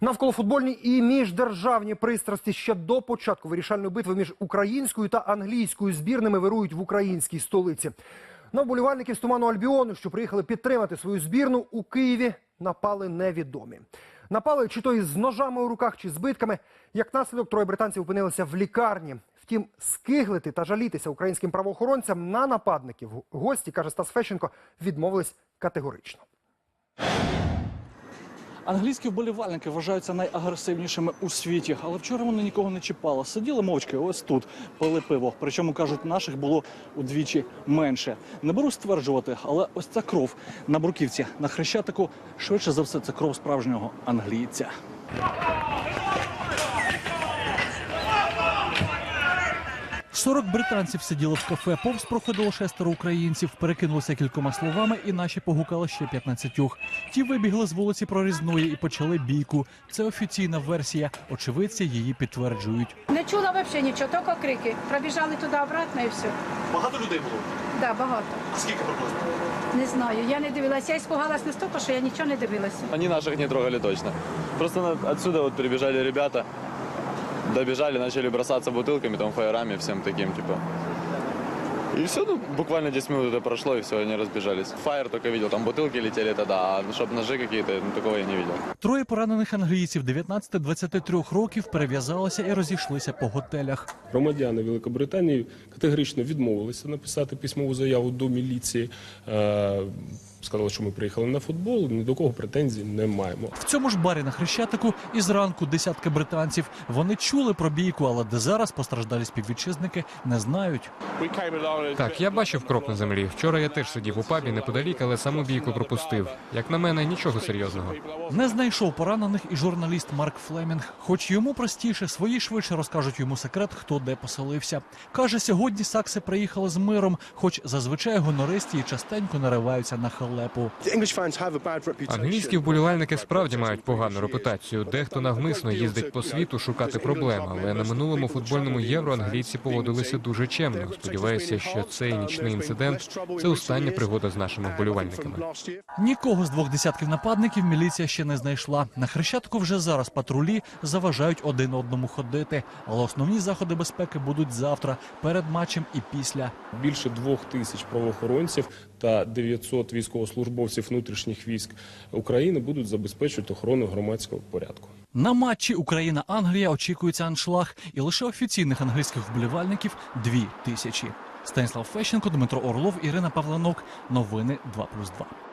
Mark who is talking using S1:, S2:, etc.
S1: Навколофутбольні і міждержавні пристрасті ще до початку вирішальної битви між українською та англійською збірними вирують в українській столиці. На вболівальників з туману Альбіону, що приїхали підтримати свою збірну у Києві, напали невідомі. Напали чи то із ножами у руках, чи збитками. Як наслідок, троє британців опинилися в лікарні. Втім, скиглити та жалітися українським правоохоронцям на нападників гості, каже Стас Фещенко, відмовились категорично.
S2: Англійські вболівальники вважаються найагресивнішими у світі, але вчора вони нікого не чіпали. Сиділи мовчки ось тут, пили пиво. Причому кажуть, наших було удвічі менше. Не беру стверджувати, але ось ця кров на бруківці на хрещатику швидше за все це кров справжнього англійця. Сорок британців сиділи в кафе. Повз проходило шестеро українців. Перекинулися кількома словами, і наші погукали ще 15. Ті вибігли з вулиці Прорізної і почали бійку. Це офіційна версія. Очевидці її підтверджують.
S3: Не чула взагалі нічого, тільки крики. Пробіжали туди обратно і все.
S2: Багато людей було.
S3: Да, багато.
S2: А скільки приблизно?
S3: Не знаю. Я не дивилася. Я іспугалась настільки, що я нічого не дивилася.
S4: Они наших не трогали точно. Просто на- отсюда вот прибежали ребята, добежали, начали бросаться бутылками, там, фаерами, всем таким, типа. И все, ну, буквально 10 минут это прошло, и все, они разбежались. Фаер только видел, там бутылки летели тогда, а чтобы ножи какие-то, ну, такого я не видел.
S2: Троє поранених англійців 19-23 років перев'язалися і розійшлися по готелях.
S5: Громадяни Великобританії категорично відмовилися написати письмову заяву до міліції. Е, Сказали, що ми приїхали на футбол, ні до кого претензій не маємо.
S2: В цьому ж барі на Хрещатику і зранку десятки британців. Вони чули про бійку, але де зараз постраждалі співвітчизники не знають.
S6: Так, я бачив крок на землі. Вчора я теж сидів у пабі неподалік, але саму бійку пропустив. Як на мене, нічого серйозного.
S2: Не знайшов поранених і журналіст Марк Флемінг. Хоч йому простіше, свої швидше розкажуть йому секрет, хто де поселився. Каже, сьогодні сакси приїхали з миром, хоч зазвичай гонористі і частенько нариваються на халепу.
S6: Англійські вболівальники справді мають погану репутацію. Дехто навмисно їздить по світу шукати проблем, але на минулому футбольному євро англійці поводилися дуже чемно. Сподіваюся, що цей нічний інцидент це остання пригода з нашими вболівальниками.
S2: Нікого з двох десятків нападників міліція ще не знайшла. На хрещатку вже зараз патрулі заважають один одному ходити. Але основні заходи безпеки будуть завтра, перед матчем і після.
S5: Більше двох тисяч правоохоронців та 900 військовослужбовців внутрішніх військ України будуть забезпечувати охорону громадського порядку.
S2: На матчі Україна-Англія очікується аншлаг, і лише офіційних англійських вболівальників дві тисячі. Станіслав Фещенко, Дмитро Орлов, Ірина Павленок. Новини 2+,2.